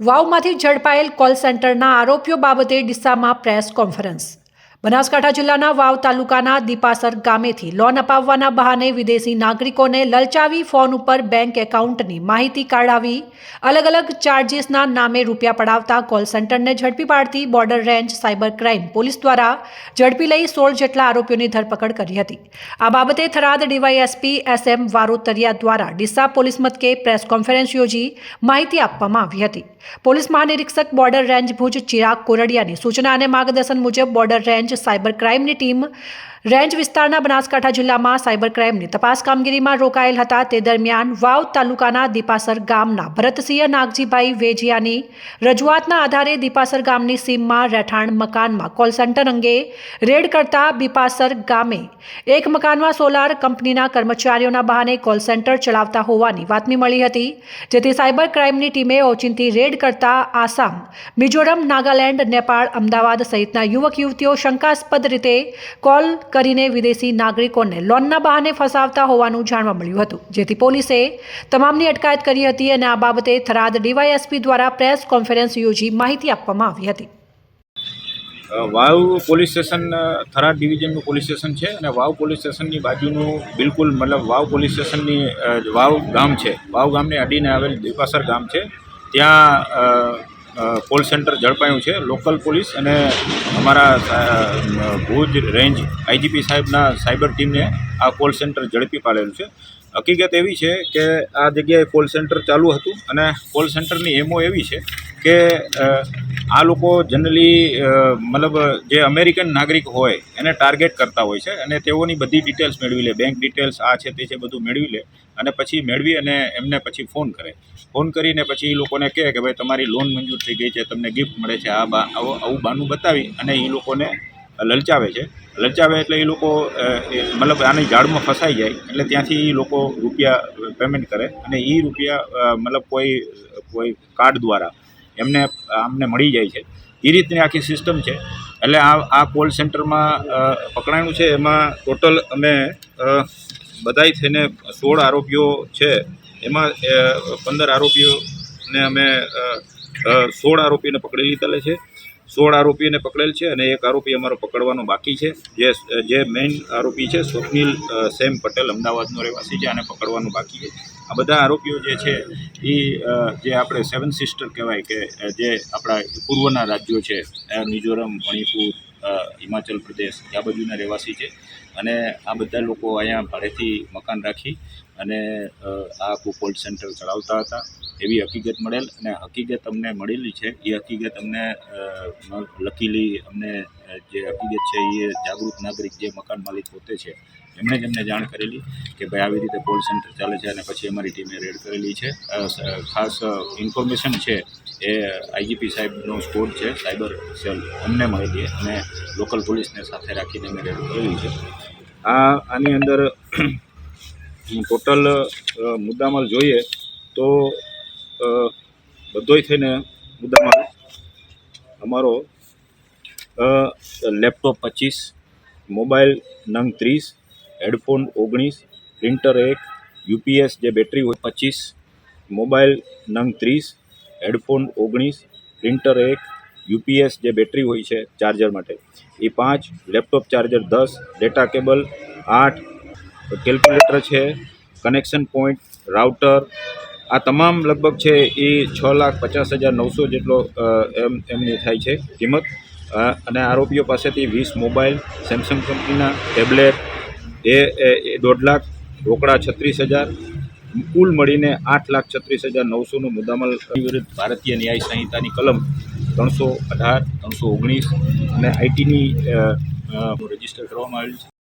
વાવમાંથી ઝડપાયેલ call સેન્ટરના આરોપીઓ બાબતે ડીસામાં પ્રેસ કોન્ફરન્સ. બનાસકાંઠા જિલ્લાના વાવ તાલુકાના દીપાસર ગામેથી લોન અપાવવાના બહાને વિદેશી નાગરિકોને લલચાવી ફોન ઉપર બેંક એકાઉન્ટની માહિતી કાઢાવી. અલગ અલગ ચાર્જીસના નામે રૂપિયા પડાવતા કોલ સેન્ટરને ઝડપી પાડતી border range cyber crime police દ્વારા ઝડપી લઈ સોળ જેટલા આરોપીઓની ધરપકડ કરી હતી. આ બાબતે Tharad DYSP S M Varotariya દ્વારા ડીસા પોલીસ મથકે પ્રેસ કોન્ફરન્સ યોજી માહિતી આપવામાં આવી હતી. પોલીસ મહાનિરીક્ષક બોર્ડર રેન્જ ભુજ ચિરાગ કોરડિયાની સૂચના અને માર્ગદર્શન મુજબ બોર્ડર રેન્જ સાયબર ક્રાઇમની ટીમ રેન્જ વિસ્તારના બનાસકાંઠા જિલ્લામાં સાયબર ક્રાઇમની તપાસ કામગીરીમાં રોકાયેલ હતા. તે દરમિયાન વાવ તાલુકાના દીપાસર ગામના ભરતસિંહ નાગજીભાઈ વેજિયાની રજૂઆતના આધારે દીપાસર ગામની સીમમાં રહેઠાણ મકાનમાં કોલ સેન્ટર અંગે રેડ કરતા બીપાસર ગામે એક મકાનમાં સોલાર કંપનીના કર્મચારીઓના બહાને કોલ સેન્ટર ચલાવતા હોવાની બાતમી મળી હતી. જેથી સાયબર ક્રાઇમની ટીમે ઓચિંતી રેડ કરતા આસામ, મિઝોરમ, નાગાલેન્ડ, નેપાળ, અમદાવાદ સહિતના યુવક યુવતીઓ શંકાસ્પદ રીતે કોલ કરીને વિદેશી નાગરિકોને લોનના બહાને ફસાવતા હોવાનું જાણવા મળ્યું હતું. જેથી પોલીસે તમામની અટકાયત કરી હતી અને આ બાબતે થરાદ ડીવાયએસપી દ્વારા પ્રેસ કોન્ફરન્સ યોજી માહિતી આપવામાં આવી હતી. વાવ પોલીસ સ્ટેશન થરાદ ડિવિઝનનું પોલીસ સ્ટેશન છે અને વાવ પોલીસ સ્ટેશનની બાજુનું બિલકુલ મતલબ વાવ પોલીસ સ્ટેશનની વાવ ગામ છે. વાવ ગામને અડીને આવેલ દીપાસર ગામ છે. ત્યાં કોલ સેન્ટર ઝડપાયું છે. લોકલ પોલીસ અને અમારા ભુજ રેન્જ આઈજીપી સાહેબના સાયબર ટીમને આ કોલ સેન્ટર ઝડપી પાડેલું છે. હકીકત એવી છે કે આ જગ્યાએ કોલ સેન્ટર ચાલુ હતું અને કોલ સેન્ટરની એમો એવી છે કે આ લોકો જનરલી મતલબ જે અમેરિકન નાગરિક હોય એને ટાર્ગેટ કરતા હોય છે અને તેઓની બધી ડિટેલ્સ મેળવી લે બેંક ડિટેલ્સ આ છે તે છે બધું મેળવી લે અને પછી મેળવી અને એમને પછી ફોન કરે. ફોન કરીને પછી એ લોકોને કહે કે ભાઈ તમારી લોન મંજૂર થઈ ગઈ છે, તમને ગિફ્ટ મળે છે, આ બા, આવો બાનું બતાવી અને એ લોકોને લલચાવે છે. લલચાવે એટલે એ લોકો મતલબ આની જાળમાં ફસાઈ જાય એટલે ત્યાંથી એ લોકો રૂપિયા પેમેન્ટ કરે અને એ રૂપિયા મતલબ કોઈ કોઈ કાર્ડ દ્વારા એમને અમને મળી જાય છે. એ રીતની આખી સિસ્ટમ છે. એટલે આ આ કોલ સેન્ટરમાં પકડાયું છે. એમાં ટોટલ અમે બધાય થઈને સોળ આરોપીઓ છે. એમાં પંદર આરોપીઓને અમે સોળ આરોપીને પકડી લીધેલા છે. સોળ આરોપીઓને પકડેલ છે અને એક આરોપી અમારો પકડવાનો બાકી છે. જે જે મેઇન આરોપી છે સ્વપ્નિલ સેમ પટેલ અમદાવાદનો રહેવાસી છે આને પકડવાનું બાકી છે. આ બધા આરોપીઓ જે છે એ જે આપણે સેવન સિસ્ટર કહેવાય કે જે આપણા પૂર્વના રાજ્યો છે મિઝોરમ, મણિપુર હિમાચલ પ્રદેશ, આ બાજુના રહેવાસી છે. અને આ બધા લોકો અહીંયા ભાડેથી મકાન રાખી અને આ આખું કોલ્ડ સેન્ટર ચલાવતા હતા. એવી હકીકત મળેલ અને હકીકત અમને મળેલી છે. એ હકીકત અમને લકીલી અમને જે હકીકત છે એ જાગૃત નાગરિક જે મકાન માલિક પોતે છે, એમણે જ અમને જાણ કરેલી કે ભાઈ આવી રીતે કોલ સેન્ટર ચાલે છે અને પછી અમારી ટીમે રેડ કરેલી છે. ખાસ ઇન્ફોર્મેશન છે એ આઈજીપી સાહેબનો સ્કોડ છે, સાયબર સેલ અમને મળેલી અને લોકલ પોલીસને સાથે રાખીને અમે રેડ કરેલી છે. આ, આની અંદર ટોટલ મુદ્દામાલ જોઈએ તો બધોય થઈને મુદ્દામાં અમારો લેપટોપ પચીસ, મોબાઈલ નંગ ત્રીસ, હેડફોન ઓગણીસ, પ્રિન્ટર એક, યુપીએસ જે બેટરી હોય પચીસ, મોબાઈલ નંગ ત્રીસ, હેડફોન ઓગણીસ, પ્રિન્ટર એક, યુપીએસ જે બેટરી હોય છે ચાર્જર માટે. એ પાંચ, લેપટોપ ચાર્જર દસ, ડેટા કેબલ આઠ, કેલ્ક્યુલેટર છે, કનેક્શન પોઈન્ટ, રાઉટર આ તમામ લગભગ છે એ છ લાખ પચાસ હજાર નવસો જેટલો એમ, એમની થાય છે કિંમત. અને આરોપીઓ પાસેથી વીસ મોબાઈલ, સેમસંગ કંપનીના, ટેબ્લેટ, એ દોઢ લાખ, રોકડા છત્રીસ હજાર, કુલ મળીને આઠ લાખ છત્રીસ હજાર નવસોનું મુદ્દામાલ વિરુદ્ધ ભારતીય ન્યાય સંહિતાની કલમ ત્રણસો અઢાર, ત્રણસો ઓગણીસ અને આઈટીની રજિસ્ટર કરવામાં આવેલ છે.